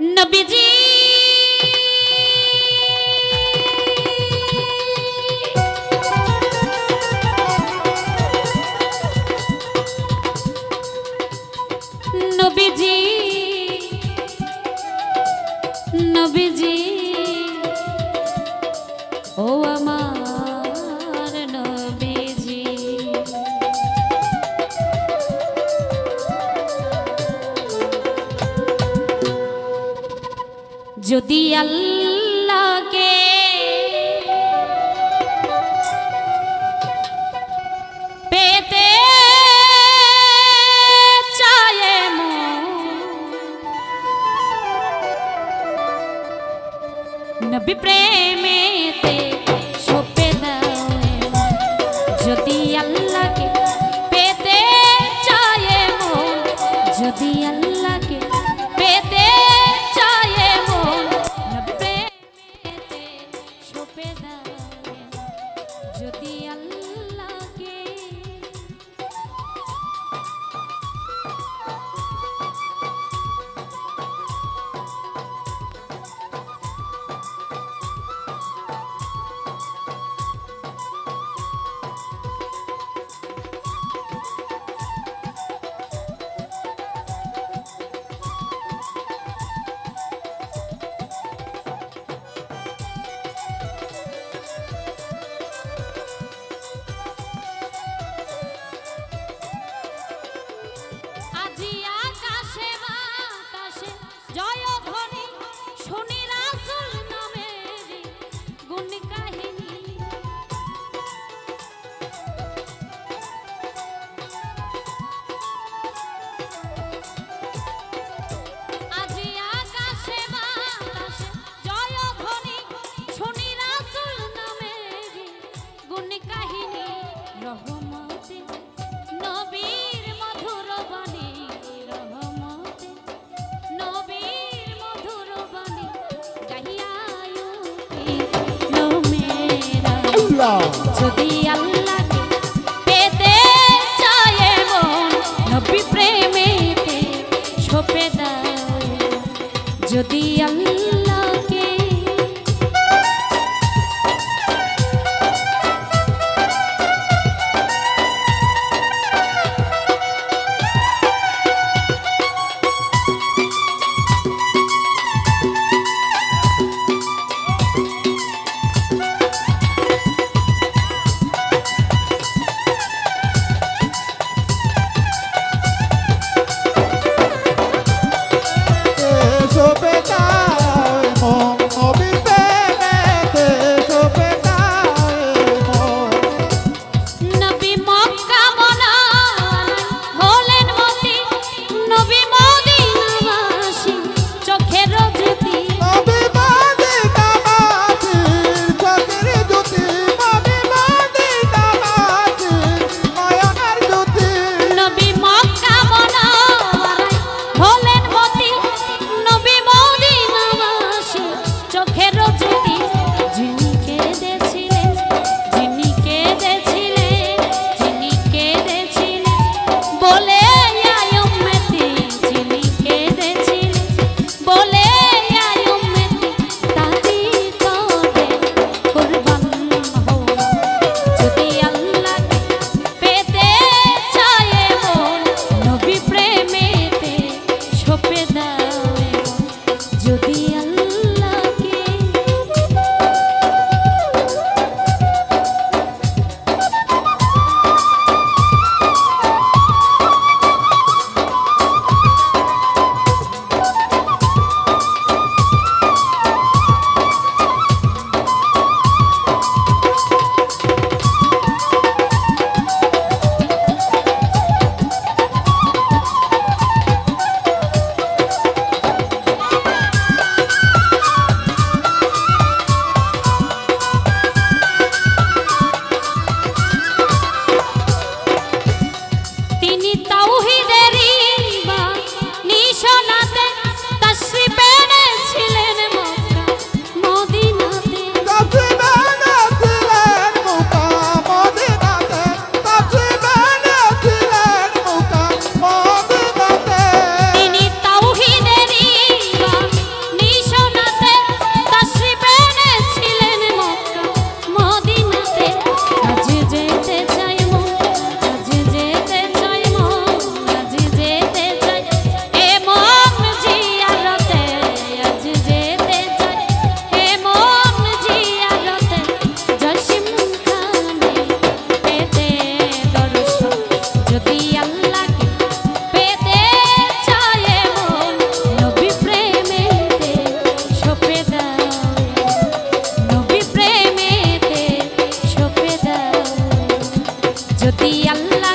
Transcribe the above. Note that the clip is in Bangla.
নবীজি। নবীজি। নবীজি। ও আমার যদি আল্লাহকে পেতে চায় নবী প্রেমে যদি আল্লাহ আল্লাহ Thank you. যদি আল্লাহ